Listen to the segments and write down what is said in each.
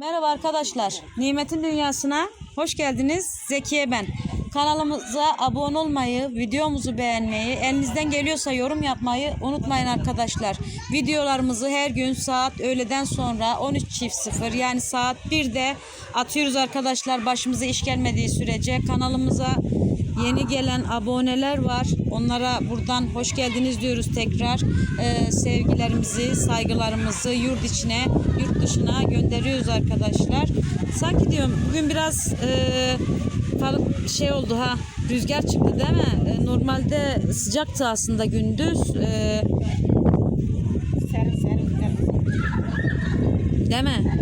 Merhaba arkadaşlar. Nimetin Dünyası'na hoş geldiniz. Zekiye ben. Kanalımıza abone olmayı, videomuzu beğenmeyi, elinizden geliyorsa yorum yapmayı unutmayın arkadaşlar. Videolarımızı her gün saat öğleden sonra 13.00 yani saat 1'de atıyoruz arkadaşlar. Başımıza iş gelmediği sürece kanalımıza Yeni gelen aboneler var. Onlara buradan hoş geldiniz diyoruz tekrar. Ee, sevgilerimizi, saygılarımızı yurt içine, yurt dışına gönderiyoruz arkadaşlar. Sanki diyorum bugün biraz e, şey oldu ha. Rüzgar çıktı değil mi? E, normalde sıcaktı aslında gündüz. E. Değil mi?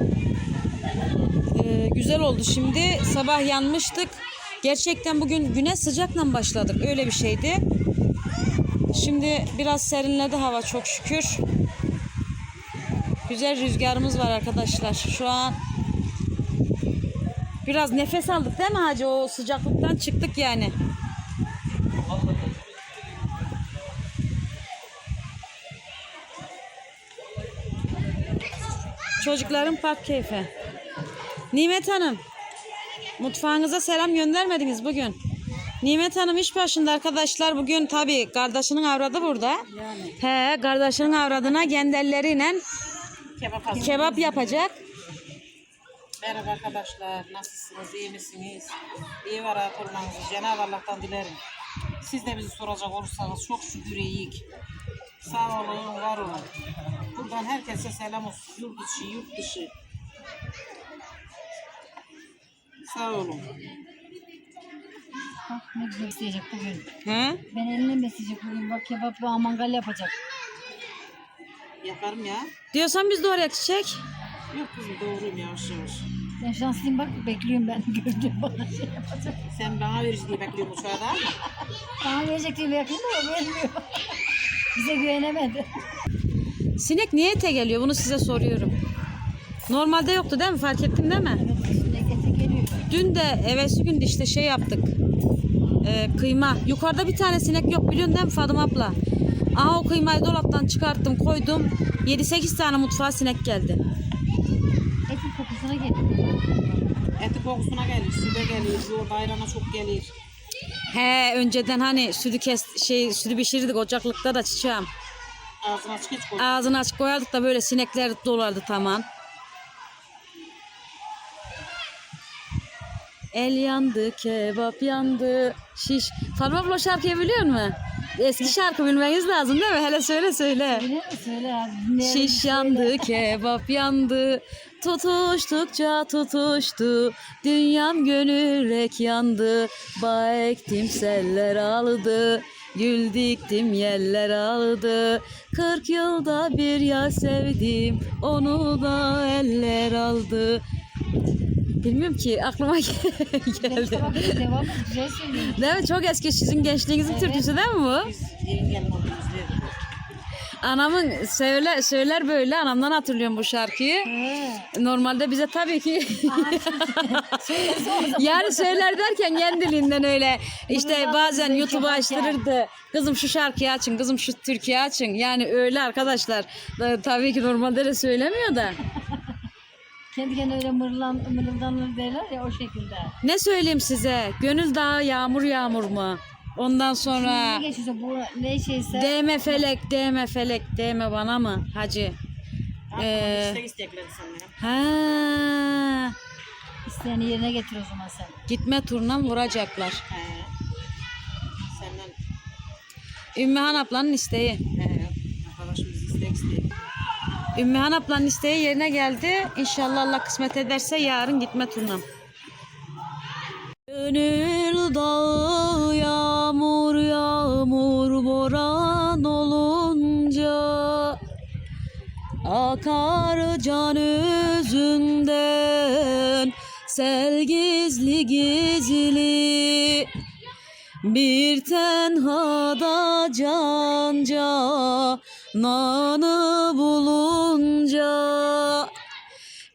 Ee, güzel oldu şimdi. Sabah yanmıştık. Gerçekten bugün güne sıcakla başladık. Öyle bir şeydi. Şimdi biraz serinledi hava çok şükür. Güzel rüzgarımız var arkadaşlar. Şu an biraz nefes aldık değil mi Hacı? O sıcaklıktan çıktık yani. Çocukların park keyfi. Nimet Hanım. Mutfağınıza selam göndermediniz bugün. Nimet Hanım iş başında arkadaşlar. Bugün tabii kardeşinin avradı burada. Yani He, kardeşinin avradına kendileriyle kebap hazır. kebap yapacak. Merhaba arkadaşlar. Nasılsınız? iyi misiniz? İyi ve rahat olmanızı Cenab-ı Allah'tan dilerim. Siz de bizi soracak olursanız çok şükür iyiyik. Sağ olun, var olun. Buradan herkese selam olsun. Yurt içi, yurt dışı. Sağ olun. Bak ne güzel besleyecek bugün. He? Ben eline besleyecek bugün. Bak kebap ve mangal yapacak. Yaparım ya. Diyorsan biz de oraya çiçek. Yok kızım doğruyum yavaş yavaş. Ben şanslıyım bak bekliyorum ben. Gördüm bana şey yapacak. Sen bana verici diye bekliyorum uçağa da. Bana verecek diye bekliyorum ama vermiyor. Bize güvenemedi. Sinek niye ete geliyor? Bunu size soruyorum. Normalde yoktu değil mi? Fark ettin değil mi? Evet üstüne gete geliyor. Dün de evvelsi gün de işte şey yaptık. Ee, kıyma. Yukarıda bir tane sinek yok biliyorsun değil mi Fadım abla? Aha o kıymayı dolaptan çıkarttım koydum. 7-8 tane mutfağa sinek geldi. Etin kokusuna geliyor. Eti kokusuna gelir, süde gelir, yoğurt ayrana çok gelir. He önceden hani sütü kes şey sütü pişirirdik ocaklıkta da çiçeğim. Ağzına açık hiç koy. Ağzını açık koyardık da böyle sinekler dolardı tamam. El yandı, kebap yandı, şiş. Fatma abla şarkıyı biliyor musun? Eski şarkı bilmeniz lazım değil mi? Hele söyle söyle. Musun? Söyle abi. Şiş söyle. yandı, kebap yandı. Tutuştukça tutuştu. Dünyam gönüllek yandı. Bağ ektim seller aldı. Gül diktim yeller aldı. Kırk yılda bir yar sevdim. Onu da eller aldı. Bilmiyorum ki aklıma geldi. Devam. Güzel söylüyorsun. Değil mi? Çok eski sizin gençliğinizin türküsü değil mi bu? Anamın söyler, söyler böyle anamdan hatırlıyorum bu şarkıyı. He. Normalde bize tabii ki yani söyler derken kendiliğinden öyle işte bazen YouTube'u açtırırdı. Kızım şu şarkıyı açın, kızım şu türküyü açın. Yani öyle arkadaşlar. Da- Tabii ki normalde de söylemiyor da. Kendi kendine öyle mırlan, mırıldanır derler ya o şekilde. Ne söyleyeyim size? Gönül dağı yağmur yağmur mu? Ondan sonra Ne geçiyorsa bu ne şeyse değme felek, değme felek, değme bana mı hacı? Ee... İstek istekleri sanırım. Ha, isteyeni yerine getir o zaman sen. gitme turuna vuracaklar. He. Senden Ümmühan ablanın isteği. he. Ümmühan ablanın isteği yerine geldi. İnşallah Allah kısmet ederse yarın gitme turnam. Gönül dağı yağmur yağmur boran olunca Akar can özünden sel gizli gizli bir tenhada canca nanı bulunca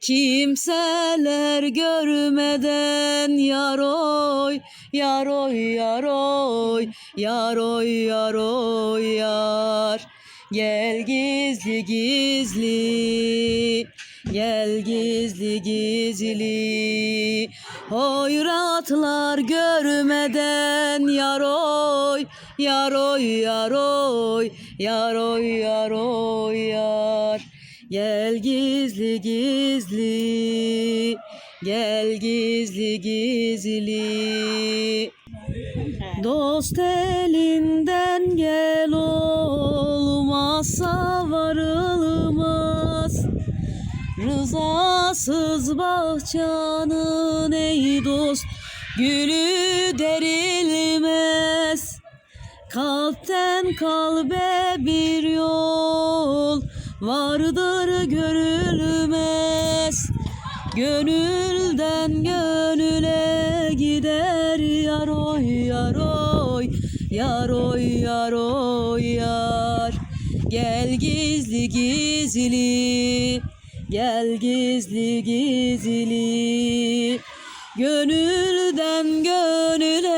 Kimseler görmeden yaroy yaroy yaroy yaroy yaroy yar. Gel gizli gizli Gel gizli gizli. Hoyratlar görmeden Yaroy Yaroy yaroy Yaroy yaroy yar. Gel gizli gizli. Gel gizli gizli. Dost elinden gel olmazsa varılmaz. Rızasız bahçanın ey dost Gülü derilmez Kalpten kalbe bir yol Vardır görülmez. Gönülden gönüle gider yaroy yaroy Yaroy yaroy yar. Gel gizli gizli Gel gizli gizli. Gönülden gönüle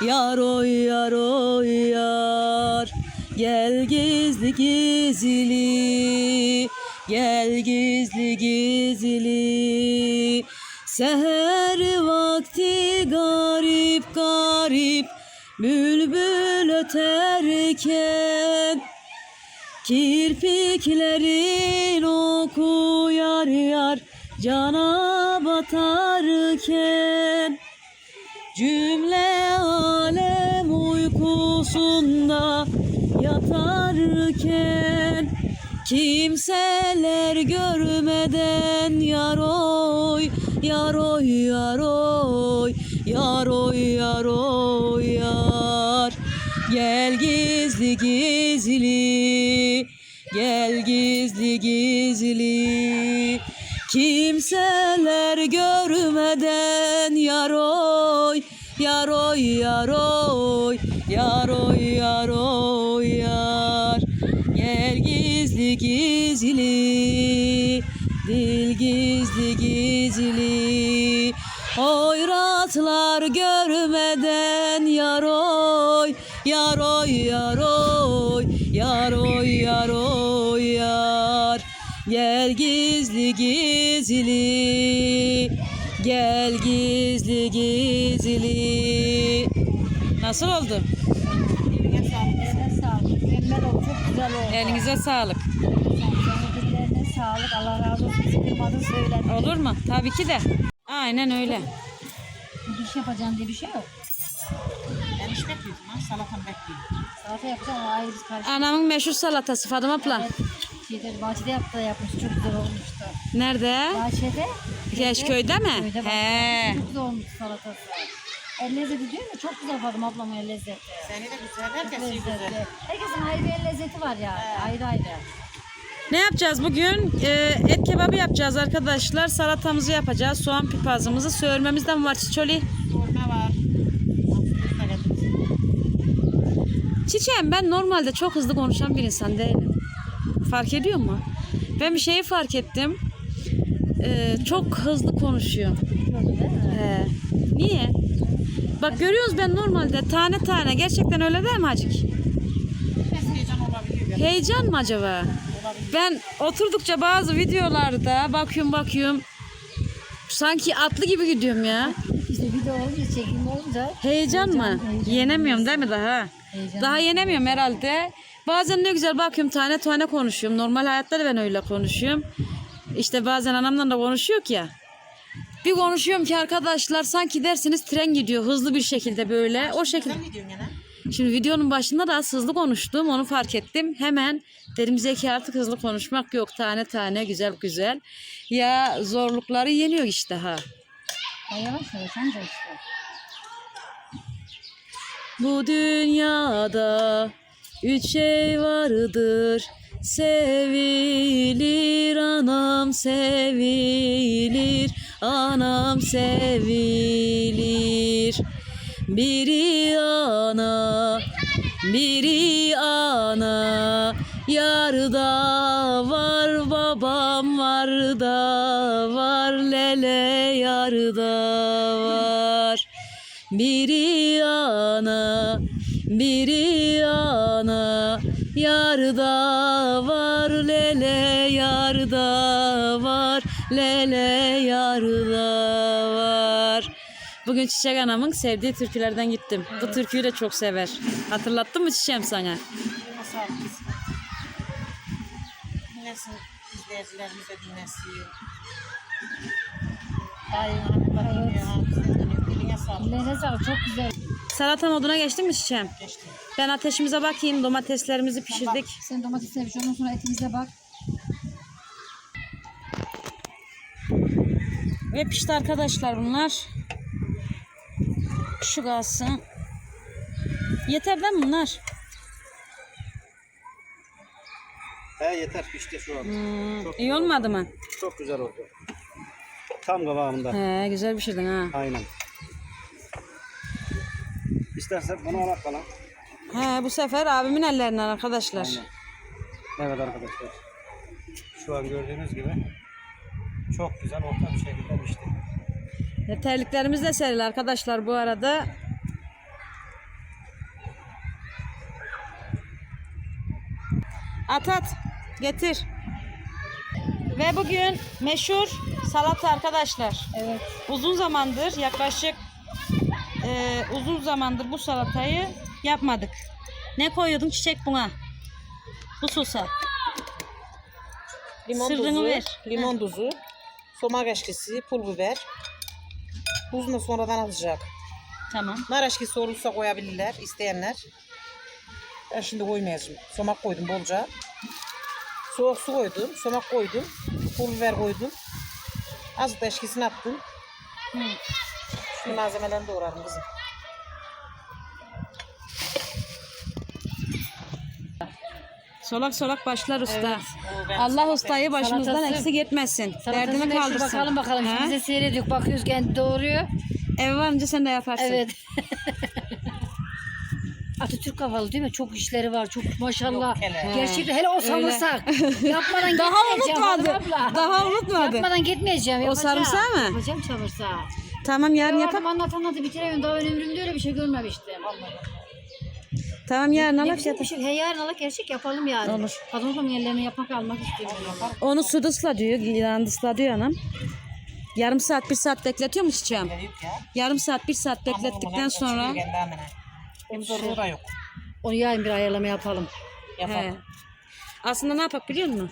yaroy Yaroy yaroy yar. Gel gizli gizli. Gel gizli gizli. Seher vakti garip garip Bülbül öterken. Kirpiklerin oku yar yar Cana batarken Cümle alem uykusunda yatarken Kimseler görmeden yaroy Yaroy yaroy Yaroy yaroy yar. Gel gizli gizli Gel gizli gizli. Kimseler görmeden yaroy Yaroy yaroy Yaroy yaroy yar. Gel gizli gizli Dil gizli gizli. Hoyratlar görmeden yaroy Yaroy yaroy Yaroy yaroy yar. Gel gizli gizli Gel gizli gizli Nasıl oldu? Eline sağlık. Eline sağlık. Mükemmel oldu. Çok güzel oldu. Elinize sağlık. Senin dillerine sağlık. Allah razı olsun. Bizi kırmadın söyledin. Olur mu? Tabii ki de. Aynen öyle. Bir iş yapacağım diye bir şey yok. Ben iş bekliyordum ha. Salatamı bekliyorum. Salata yapacağım o ayrı biz karşı. Anamın meşhur salatası Fatıma abla. Evet, şeyde, bahçede yaptı yapmış. Çok güzel olmuştu. Nerede? Bahçede. Keşköy'de mi? Köyde bak- He. Çok güzel olmuş salatası. El lezzeti diyor mu? Çok güzel Fatıma ablamın el lezzeti. Seni de güzel. Herkes iyi güzel. Herkesin ayrı bir el lezzeti var ya. Ayrı ayrı. Ne yapacağız bugün? Ee, et kebabı yapacağız arkadaşlar. Salatamızı yapacağız. Soğan pipazımızı. Söğürmemizden var çiçoli. Sorma var. Çiçeğim ben normalde çok hızlı konuşan bir insan değilim. Fark ediyor mu? Ben bir şeyi fark ettim. Ee, çok hızlı konuşuyor. Mi? He. Niye? Bak görüyoruz ben normalde tane tane. Gerçekten öyle değil mi Hacık? Heyecan olabiliyor. ya. Heyecan mı acaba? Ben oturdukça bazı videolarda bakıyorum bakıyorum. Sanki atlı gibi gidiyorum ya. İşte video olunca, çekim olunca Heyecan mı? heyecan. Yenemiyorum değil mi daha? Heyecan. Daha yenemiyorum herhalde. Bazen ne güzel bakıyorum tane tane konuşuyorum. Normal hayatta da ben öyle konuşuyorum. İşte bazen anamla da konuşuyor ya. Bir konuşuyorum ki arkadaşlar sanki dersiniz tren gidiyor hızlı bir şekilde böyle. O şekilde. Sen gene? Şimdi videonun başında da az hızlı konuştum. Onu fark ettim. Hemen dedim Zeki artık hızlı konuşmak yok. Tane tane güzel güzel. Ya zorlukları yeniyor işte ha. Yavaş işte. Bu dünyada üç şey vardır. Sevilir anam sevilir. Anam sevilir. Biri ana, biri ana. Yarda var babam var da var lele yarda var. Biri ana, biri yarda var lele yarda var lele yarda var. Bugün Çiçek Anam'ın sevdiği türkülerden gittim. Bu türküyü de çok sever. Hatırlattın mı Çiçeğim sana? Dinlesin izleyicilerimiz de dinlesin. Dayın. Diline sağlık. Çok güzel. Salata moduna geçtin mi Çiçeğim? Geçti. Ben ateşimize bakayım. Domateslerimizi pişirdik. Sen domatesine bir şey ondan sonra etimize bak. Ve pişti arkadaşlar bunlar. Şu kalsın. Yeter değil mi bunlar? He yeter pişti şu an. Hmm, Çok iyi olmadı mı? Çok güzel oldu. Tam kıvamında. He, güzel pişirdin ha. Aynen. İstersen bunu ona kalan. He, bu sefer abimin ellerinden arkadaşlar. Aynen. Evet arkadaşlar. Şu an gördüğünüz gibi çok güzel orta bir şekilde pişti. Ve terliklerimiz de serili arkadaşlar bu arada. At at. Getir. Ve bugün meşhur salata arkadaşlar. Evet. Uzun zamandır yaklaşık e, uzun zamandır bu salatayı yapmadık. Ne koyuyordun çiçek buna? Bu sosa. Limon Sırrını tuzu, ver. limon tuzu, somak eşkisi, pul biber. Buzunu da sonradan alacak. Tamam. Nar eşkisi olursa koyabilirler isteyenler. Ben şimdi koymayacağım. Somak koydum bolca. Soğuk su koydum, somak koydum, pul biber koydum. Az da eşkisini attım. Şimdi malzemelerini doğradım kızım. Solak solak başlar usta. Ben- Allah ustayı başımızdan Salatası- eksik etmesin. Salatasını Derdini meşhur kaldırsın. bakalım bakalım. Ha? Şimdi bize seyrediyor. Bakıyoruz kendi doğuruyor. Eve varınca sen de yaparsın. Evet. Atatürk kafalı değil mi? Çok işleri var. Çok maşallah. Yok hele. Gerçekten hele o sarımsak. Yapmadan Daha gitmeyeceğim unutmadı. hanım abla. Daha unutmadı. Yapmadan gitmeyeceğim. O Yapacağım. sarımsağı mı? Yapacağım sarımsağı. Tamam yarın Ya yapalım. anlat anlatı bitiremiyorum. Daha ömrümde öyle bir şey görmemiştim. Vallahi. Tamam yarın alak yap. şey. He yarın alak gerçek yapalım yani. Olur. Kadın babamın yerlerini yapmak almak istiyorum. Onu suda ısla diyor. Yılan ısla diyor anam. Yarım saat bir saat bekletiyor mu çiçeğim? Yarım saat bir saat beklettikten sonra zorluğu da yok. Onu yarın bir ayarlama yapalım. He. Yapalım. Aslında ne yapak biliyor musun?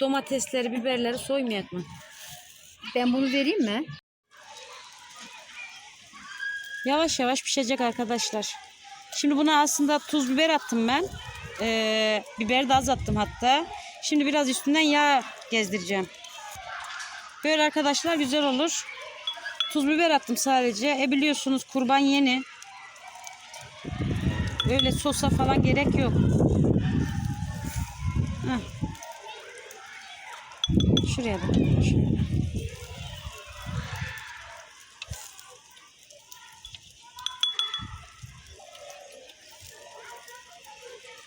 Domatesleri, biberleri soymayak mı? Ben bunu vereyim mi? Yavaş yavaş pişecek arkadaşlar. Şimdi buna aslında tuz biber attım ben. Ee, biber de az attım hatta. Şimdi biraz üstünden yağ gezdireceğim. Böyle arkadaşlar güzel olur. Tuz biber attım sadece. E biliyorsunuz kurban yeni. Öyle sosa falan gerek yok. Heh. Şuraya da. Şuraya.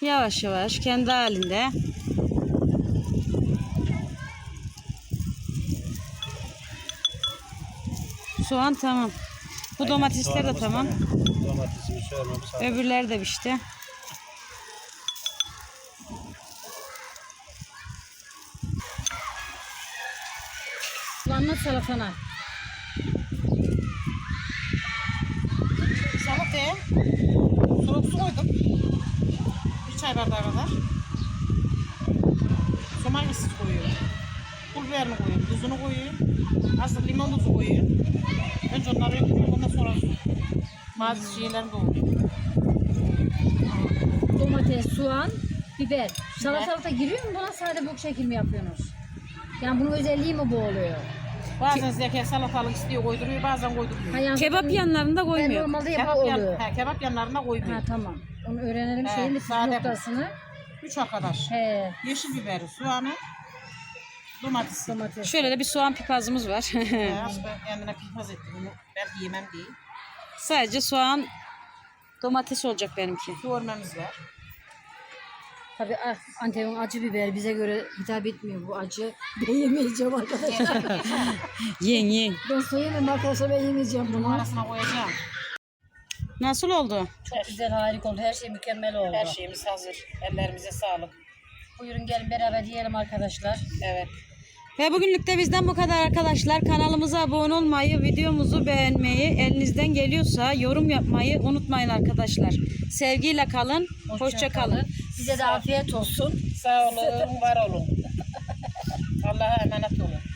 Yavaş yavaş kendi halinde. Soğan tamam. Bu domatesler de Soğanımız tamam. Domatesini soğanımız hazır. Öbürleri de pişti. Anlat salatana. Salataya soğuk su koydum. Çay bardağı kadar. Somak eşkisi koyuyorum. Pul biberini koyuyorum. Tuzunu koyuyorum. Azıcık limon tuzu koyuyorum. Önce onları yapıyorum. Ondan sonra bazı şeylerini doğruyorum. Domates, soğan, biber. Salatalıkta giriyor mu buna sade bu şekil mi yapıyorsunuz? Yani bunun özelliği mi bu oluyor? Bazen zeki salatalık istiyor koyduruyor. Bazen koyduruyor. Ha, yani Kebap yanlarında ben koymuyor. normalde yapa Kebap, yan, oluyor. he, kebap yanlarına koymuyor. Ha tamam. Onu öğrenelim He, şeyin de püf sade bu. noktasını. Üç arkadaş. He, Yeşil biberi, soğanı, domatesi. domates. Şöyle de bir soğan pipazımız var. Aslında kendine pipaz etti bunu. Belki yemem diye. Sadece soğan domates olacak benimki. Soğurmamız var. Tabii ah, Antep'in acı biber bize göre hitap etmiyor bu acı. Ben yemeyeceğim arkadaşlar. Yiyin yiyin. ben soyamam arkadaşlar ben yemeyeceğim Bunun bunu. arasına koyacağım. Nasıl oldu? Çok güzel harika oldu. Her şey mükemmel oldu. Her şeyimiz hazır. Ellerimize sağlık. Buyurun gelin beraber yiyelim arkadaşlar. Evet. Ve bugünlük de bizden bu kadar arkadaşlar. Kanalımıza abone olmayı, videomuzu beğenmeyi, elinizden geliyorsa yorum yapmayı unutmayın arkadaşlar. Sevgiyle kalın, hoşça, kalın. Size de afiyet olsun. Sağ olun, var olun. Allah'a emanet olun.